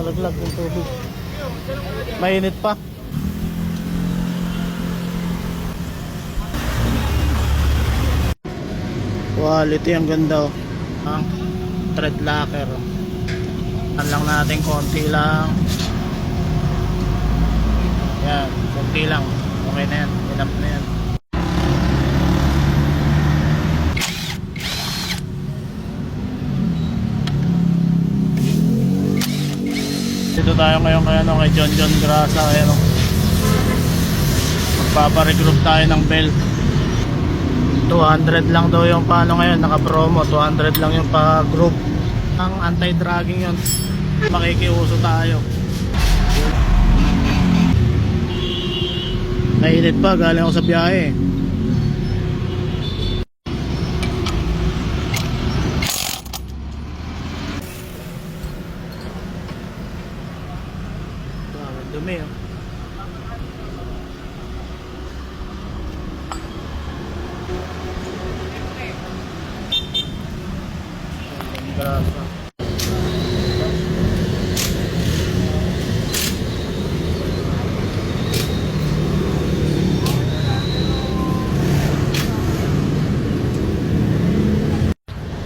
nalaglag yung tubig. Mainit pa. Quality ang ganda oh. Ang thread locker. Yan lang natin konti lang. Yan, konti lang. Okay na yan. Enough na yan. Dito tayo ngayon kay, ano, kay John John Grasa. Ayan, oh. Magpaparegroup tayo ng bell. 200 lang daw yung paano ngayon, naka-promo. 200 lang yung pa-group. Ang anti-dragging yun. Makikiuso tayo. Mainit pa, galing ako sa biyahe. Dumi oh.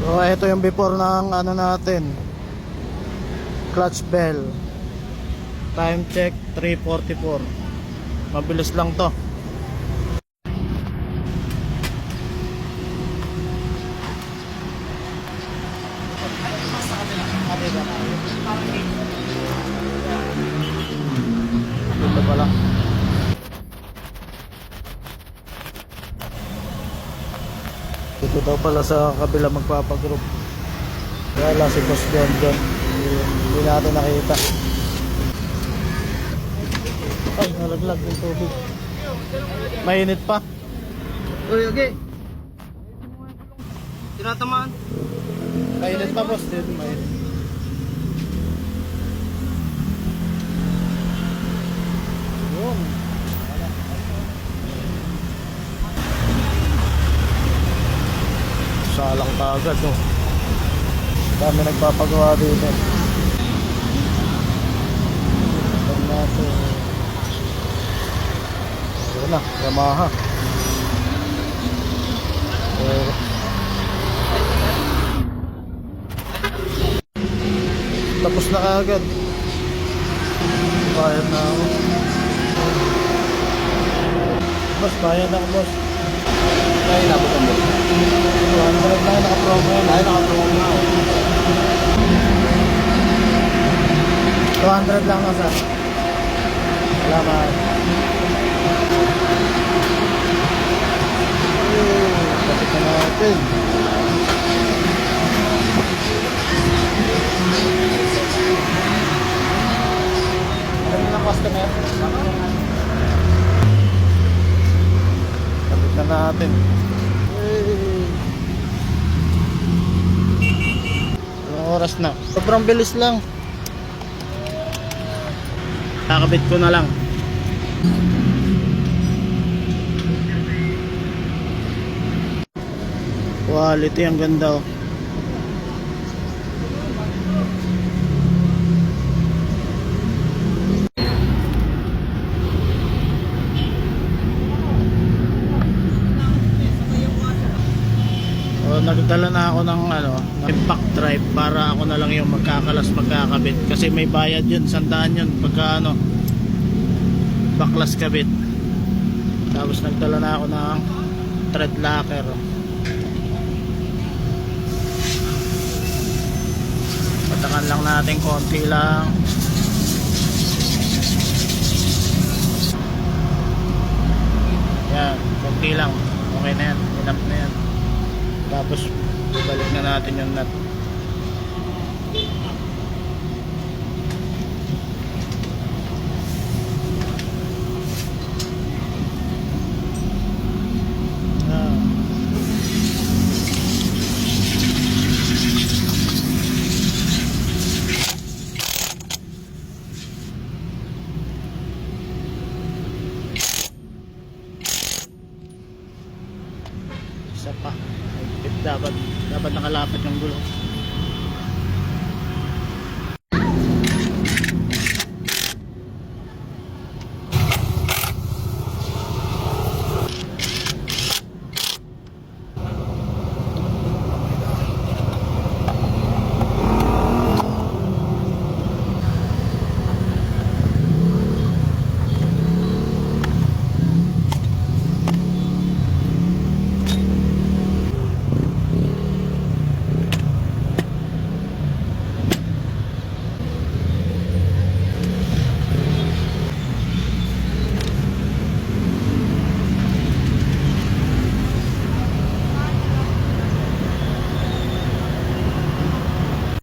So ito yung before ng ano natin clutch bell time check 344 mabilis lang to. Dito pala dito daw pala sa kabila magpapagroup. Kaya lang si Boss John John hindi natin nakita ay nalaglag yung tubig. Mainit pa. Uy, okay. Tinatamaan. mainit pa boss. Din mainit. Yun. Salang kagad no? Dami nagpapagawa dito Ito natin yun na Yamaha. Eh, tapos na kagad bayad na ako. Boss bayad na ako boss. Kaya inabot ang boss. 200 lang naka-promo yan. Ay, nakapromo na ako. 200 lang nasa salamat Na natin Alam ng customer Kapit na natin. Anong oras na? Sobrang bilis lang Kakabit ko na lang. Quality ang ganda oh. So, nagdala na ako ng ano, impact drive para ako na lang yung magkakalas magkakabit kasi may bayad yun, sandaan yun pagka ano baklas kabit. Tapos nagdala na ako ng thread locker. Patakan lang natin konti lang. Yan, konti lang. Okay na yan, enough na yan. Tapos ibalik na natin yung nut. Isa pa. Dapat dapat nakalapat yung gulong.